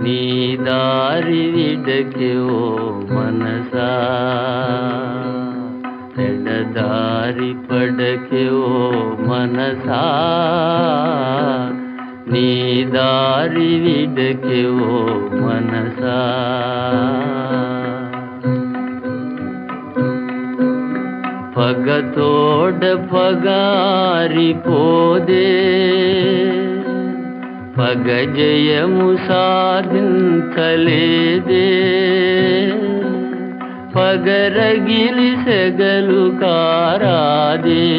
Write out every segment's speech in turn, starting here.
నీ దారి విడకే ఓ మనసా. ఎడదారి పడకే ఓ మనసా. నీ దారి విడకే ఓ మనసా. పగతోడ పగారి పోదే. పగ జయము సాధించలేదే. పగరగిలి సెగలు కారాదే.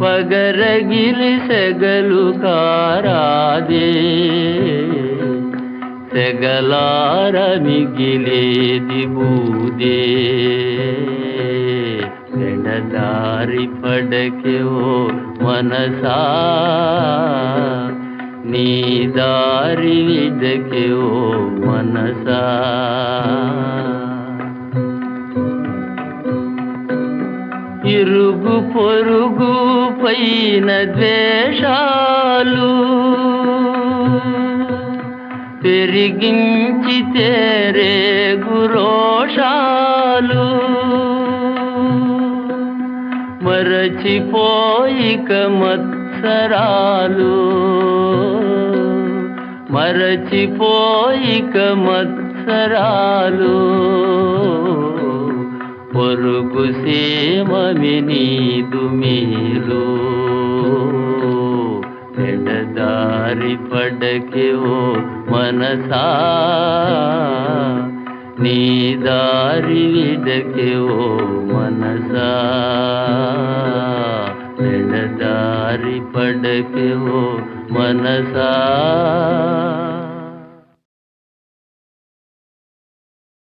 పగరగిలి సెగలు కారాదే. సెగలార మిగిలేది బూదే. ఎడదారి పడకే ఓ మనసా. నీ దారి విడకే మనసా ఇరుగు పొరుగు పైన ద్వేషాలు పెరిగించి తేరే గురోషాలు మరచిపోయిక మత్సరాలు మరచిపోయిక మత్సరాలు. పొరుగు సీమమి నీదు మీరు ఎడదారి పడకే ఓ మనసా. నీ దారి విడకే ఓ మనసా. ఎడదారి పడకే ఓ మనసా.